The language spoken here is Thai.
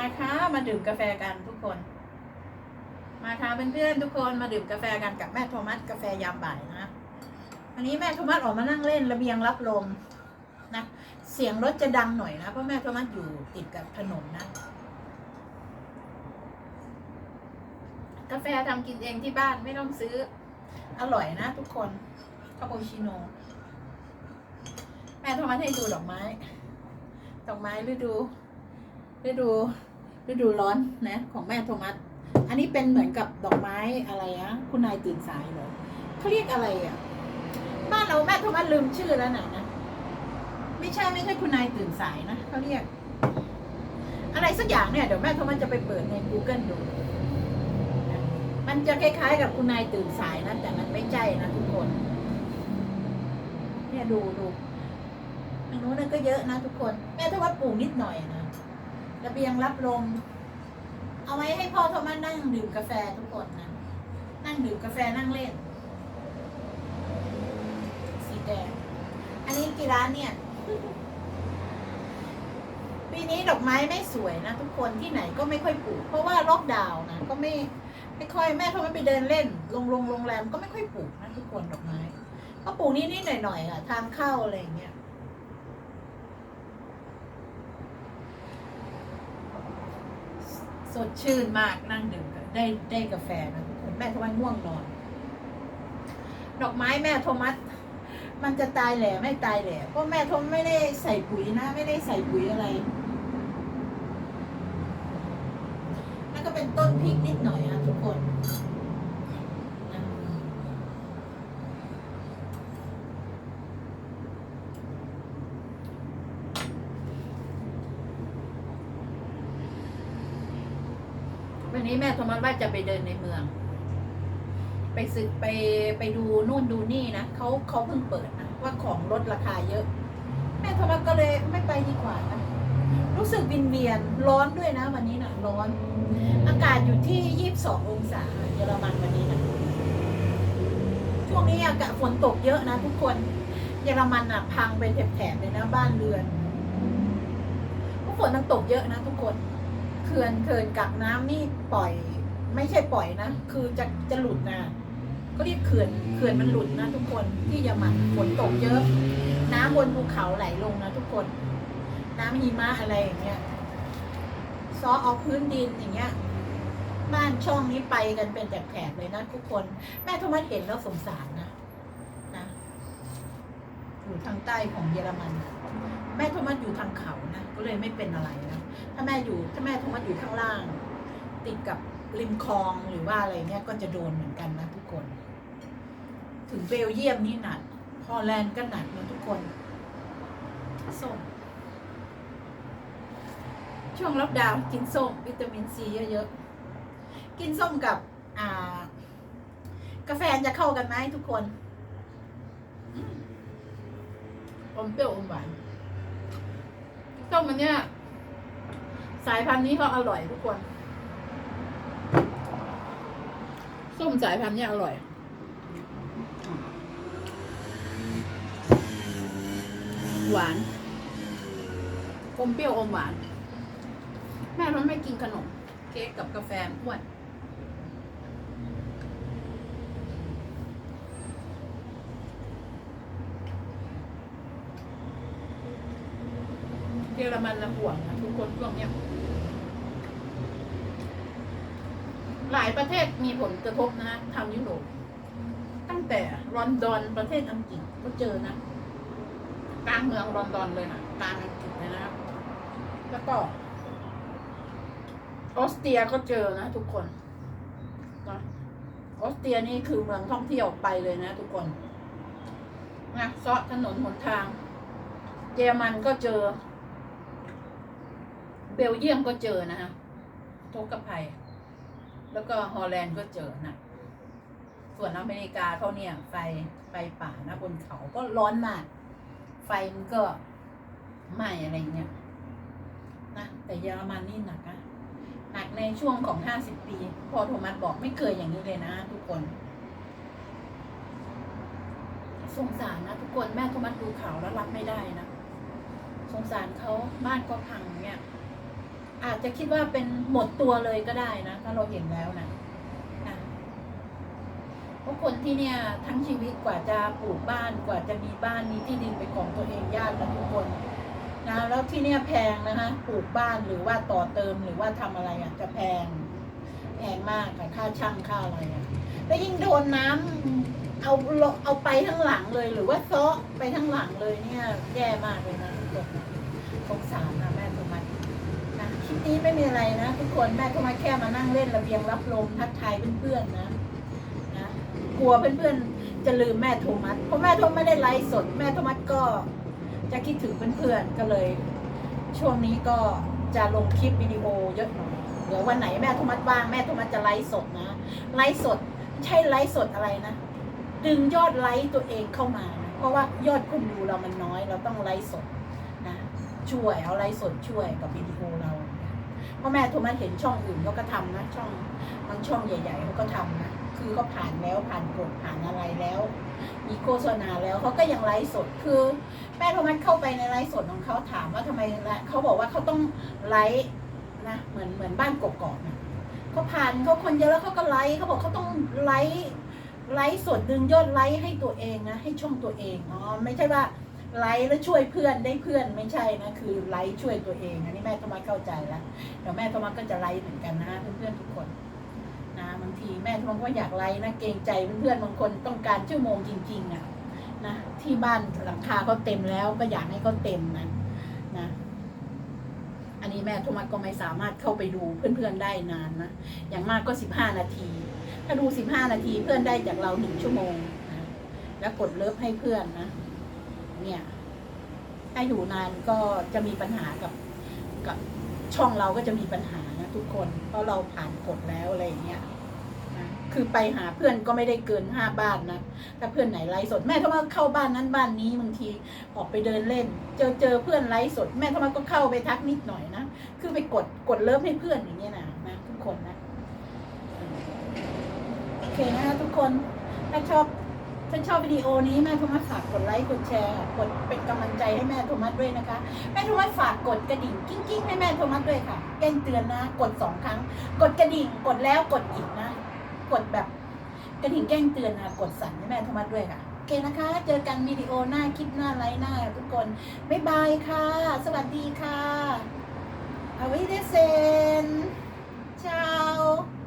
มาค่ะมาดื่มกาแฟกันทุกคน มาค่ะเพื่อนๆทุกคนมาดื่มกาแฟกันกับแม่โทมัสกาแฟยามบ่ายนะวันนี้แม่โทมัสออกมานั่งเล่นระเบียงรับลมนะเสียงรถจะดังหน่อยนะเพราะแม่โทมัสอยู่ติดกับถนนนะกาแฟทำกินเองที่บ้านไม่ต้องซื้อ อร่อยนะทุกคนคาปูชิโน่แม่โทมัสให้ดูดอกไม้ ดอกไม้ฤดูฤดู ฤดูร้อนนะของแม่โทมัสอันนี้เป็นเหมือนกับดอกไม้อะไรอะคุณนายตื่นสายเหรอเขาเรียกอะไรอะบ้านเราแม่โทมัสลืมชื่อแล้วนะนะไม่ใช่ไม่ใช่คุณนายตื่นสายนะเขาเรียก อะไรสักอย่างเนี่ยเดี๋ยวแม่โทมัสจะไปเปิดใน Google ดูมันจะคล้ายๆ กับคุณนายตื่นสายนะแต่มันไม่ใช่นะทุกคน เนี่ยดูดูอันนู้นก็เยอะนะทุกคน แม่โทมัสปลูกนิดหน่อยนะ ระเบียงรับลม เอาไว้ให้พ่อโทมัสนั่งดื่มกาแฟทุกคนนะนั่งดื่มกาแฟนั่งเล่น สีแดง อันนี้กี่ร้านเนี่ย ปีนี้ดอกไม้ไม่สวยนะทุกคนที่ไหนก็ไม่ค่อยปลูก เพราะว่าล็อกดาวน์นะก็ไม่ไม่ค่อยแม่โทมัสไปเดินเล่นโรงโรงโรงแรมก็ไม่ค่อยปลูกนะทุกคนดอกไม้ ก็ปลูกนิดๆหน่อยๆค่ะทางเข้าอะไรอย่างเงี้ย สดชื่นมากนั่งดื่มกันได้ได้กาแฟนะทุกคนแม่ทำไมง่วงนอน ดอกไม้แม่โทมัสมันจะตายแหล่ไม่ตายแหล่เพราะแม่ทมไม่ได้ใส่ปุ๋ยนะ ไม่ได้ใส่ปุ๋ยอะไรนั่นก็เป็นต้นพริกนิดหน่อยนะทุกคนนะ วั นนี้แม่โทมัสว่าจะไปเดินในเมือง ไปสึกไปไปดูนู่นดูนี่นะเขาเขาเพิ่งเปิดนะว่าของลดราคาเยอะ แม่โทมัสก็เลยไม่ไปดีกว่านะรู้สึกวินเวียนร้อนด้วยนะ วันนี้นะร้อน อากาศอยู่ที่ยี่สิบสององศาเยอรมันวันนี้นะช่วงนี้อากาศฝนตกเยอะนะทุกคนเยอรมันอะ พังเป็นแถบๆเลยนะบ้านเรือนเพราะฝนมันตกเยอะนะทุกคน เขื่อนเขื่อนกักน้ำนี่ปล่อย ไม่ใช่ปล่อยนะ คือจะจะหลุดนะก็เรียกเขื่อนเขื่อนมันหลุดนะทุกคนที่ยอรมันฝนตกเยอะ น้ำบนภูเขาไหลลงนะทุกคน น้ำหิมะอะไรอย่างเงี้ยซอเอาพื้นดินอย่างเงี้ย บ้านช่องนี้ไปกันเป็นแถบๆเลยนะทุกคน แม่โทมัสเห็นแล้วสงสารนะ ทางใต้ของเยอรมันแม่โทมัสอยู่ทางเขานะก็เลยไม่เป็นอะไรนะถ้าแม่อยู่ถ้าแม่โทมัสอยู่ข้างล่าง ติดกับริมคลองหรือว่าอะไรเนี่ยก็จะโดนเหมือนกันนะทุกคน ถึงเบลเยียมนี่หนักฮอลแลนด์ก็หนักนะทุกคนส้มช่วงล็อกดาวน์กินส้มวิตามินซีเยอะๆกินส้มกับอ่า กาแฟจะเข้ากันไหมทุกคน อมเปรี้ยวอมหวานส้มอันเนี้ยสายพันธุ์นี้เขาอร่อยทุกคนส้มสายพันธุ์เนี้ยอร่อยหวานอมเปรี้ยวอมหวาน แม่มันไม่กินขนม เค้กกับกาแฟอ้วน เยอรมันละห่วงนะทุกคนช่วงเนี้ยหลายประเทศมีผลกระทบนะทางยุโรปตั้งแต่ลอนดอนประเทศอังกฤษก็เจอนะกลางเมืองลอนดอนเลยนะกลางอังกฤษเลยนะครับ แล้วก็ออสเตรียก็เจอนะทุกคนนะออสเตรียนี่คือเมืองท่องเที่ยวไปเลยนะทุกคนนะเซาะถนนหนทาง เยอรมันก็เจอ บลเยียมก็เจอนะฮะทกภัย แล้วก็ฮอลแลนด์ก็เจอนะส่วนอเมริกาเขาเนี่ยไฟไฟป่านะบนเขาก็ร้อนมาก ไฟมันก็ไหม้อะไรเงี้ยนะแต่เยอรมันนี่หนักนะหนักในช่วงของห้าสิบปี พอโทมัสบอกไม่เคยอย่างนี้เลยนะทุกคนสงสารนะทุกคนแม่โทมัสดูข่าวแล้วรับไม่ได้นะสงสารเขาบ้านก็พังเนี่ย อาจจะคิดว่าเป็นหมดตัวเลยก็ได้นะถ้าเราเห็นแล้วนะนะเพราะคนที่เนี่ย ทั้งชีวิตกว่าจะปลูกบ้านกว่าจะมีบ้านมีที่ดินเป็นของตัวเองยากนะทุกคนนะแล้วที่เนี่ยแพงนะคะปลูกบ้านหรือว่าต่อเติมหรือว่าทำอะไรอะจะแพง แพงมากค่ะค่าช่างค่าอะไรอะแล้วยิ่งโดนน้ำเอาเอาไปทั้งหลังเลย หรือว่าซาะไปทั้งหลังเลยเนี่ย แย่มากเลยนะทุกคนสงสารนะ นี่ไม่มีอะไรนะ ทุกคนแม่โทมัสแค่มานั่งเล่นระเบียงรับลมทักทายเพื่อนๆนะนะกลัวเพื่อนๆจะลืมแม่โทมัสเพราะแม่โทมัสไม่ได้ไลฟ์สด แม่โทมัสก็จะคิดถึงเพื่อนๆก็เลย ช่วงนี้ก็จะลงคลิปวิดีโอเยอะหน่อยเดี๋ยววันไหนแม่โทมัสว่างแม่โทมัสจะไลฟ์สดนะไลฟ์สดใช่ไลฟ์สดอะไรนะดึงยอดไลค์ตัวเองเข้ามานะเพราะว่ายอดคนดูเรามันน้อย เราต้องไลฟ์สดนะช่วยเอาไลฟ์สดช่วยกับวิดีโอเรา พราะแม่โทมัสเห็นช่องอื่นเขาก็ทำนะ ช่องบางช่องใหญ่ๆเขาก็ทำนะคือเขาผ่านแล้วผ่านกฎผ่านอะไรแล้ว มีโฆษณาแล้วเขาก็ยังไลฟ์สดคือแม่โทมัสเข้าไปในไลฟ์สดของเขาถามว่าทำไมละเขาบอกว่าเขาต้องไลฟ์นะเหมือนเหมือนบ้านกกอกนะเขาผ่านเขาคนเยอะแล้วเขาก็ไลฟ์เขาบอกเขาต้องไลฟ์ไลฟ์สดดึงยอดไลฟ์ให้ตัวเองนะให้ช่องตัวเองอ๋อไม่ใช่ว่า ไลฟ์แล้วช่วยเพื่อนได้เพื่อนไม่ใช่นะคือไลฟ์ช่วยตัวเอง อันนี้แม่โทมัสเข้าใจแล้วเดี๋ยวแม่โทมัสก็จะไลฟ์เหมือนกันนะเพื่อนๆทุกคนนะบางทีแม่โทมัสก็อยากไลฟ์นะเกรงใจเพื่อนๆบางคนต้องการชั่วโมงจริงๆอะนะที่บ้านหลังคาเขาเต็มแล้วก็อยากให้เขาเต็มนะนะอันนี้แม่โทมัสก็ไม่สามารถเข้าไปดูเพื่อนๆได้นานนะอย่างมากก็สิบห้านาที ถ้าดูสิบห้านาทีเพื่อนได้จากเราหนึ่งชั่วโมงนะแล้วกดเลิฟให้เพื่อนนะ เนี่ย ถ้าอยู่นานก็จะมีปัญหากับกับช่องเราก็จะมีปัญหานะทุกคน เพราะเราผ่านกฎแล้วอะไรอย่างเงี้ยนะคือไปหาเพื่อนก็ไม่ได้เกินห้าบ้านนะถ้าเพื่อนไหนไลฟ์สดแม่ทำไมเข้าบ้านนั้นบ้านนี้บางทีออกไปเดินเล่น เจอเจอเพื่อนไลฟ์สด แม่ทำไมก็เข้าไปทักนิดหน่อยนะคือไปกดกดเลิฟให้เพื่อนอย่างเงี้ยนะนะทุกคนนะโอเคนะคะทุกคนถ้าชอบ ถ้าชอบวิดีโอนี้แม่โทมัสฝากกดไลค์กดแชร์กดเป็นกำลังใจให้แม่โทมัสด้วยนะคะ แม่โทมัสฝากกดกระดิ่งกิ้งกิ้งให้แม่โทมัสด้วยค่ะแจ้งเตือนนะ กดสองครั้ง กดกระดิ่งกดแล้วกดอีกนะ กดแบบกระดิ่งแจ้งเตือนนะกดสั่นให้แม่โทมัสด้วยค่ะโอเคนะคะ เจอกันวิดีโอหน้าคลิปหน้าไลฟ์หน้าทุกคนบ๊ายบายค่ะ สวัสดีค่ะเอาไว้เดเซน ciao